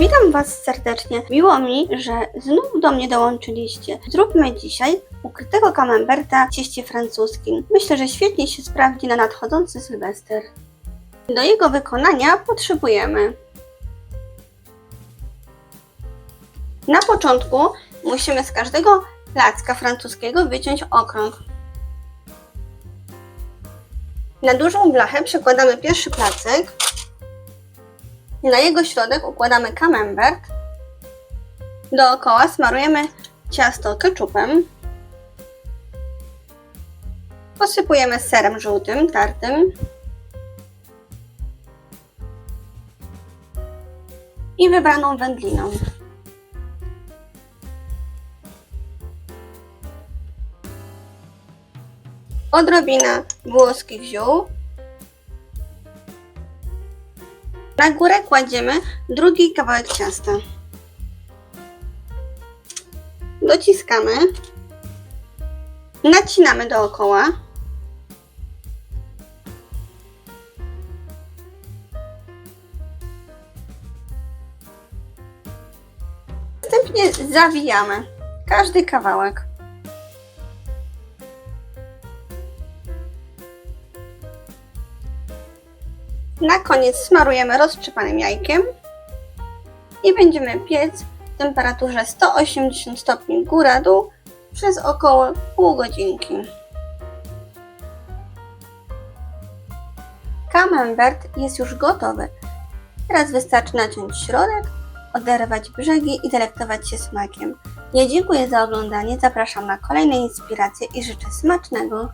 Witam Was serdecznie. Miło mi, że znów do mnie dołączyliście. Zróbmy dzisiaj ukrytego camemberta w cieście francuskim. Myślę, że świetnie się sprawdzi na nadchodzący Sylwester. Do jego wykonania potrzebujemy Na początku musimy z każdego placka francuskiego wyciąć okrąg. Na dużą blachę przekładamy pierwszy placek. Na jego środek układamy camembert. Dookoła smarujemy ciasto keczupem. Posypujemy serem żółtym, tartym. I wybraną wędliną. Odrobina włoskich ziół. Na górę kładziemy drugi kawałek ciasta. Dociskamy. Nacinamy dookoła. Następnie zawijamy każdy kawałek. Na koniec smarujemy roztrzepanym jajkiem i będziemy piec w temperaturze 180 stopni góra-dół przez około pół godzinki. Camembert jest już gotowy. Teraz wystarczy naciąć środek, oderwać brzegi i delektować się smakiem. Ja dziękuję za oglądanie, zapraszam na kolejne inspiracje i życzę smacznego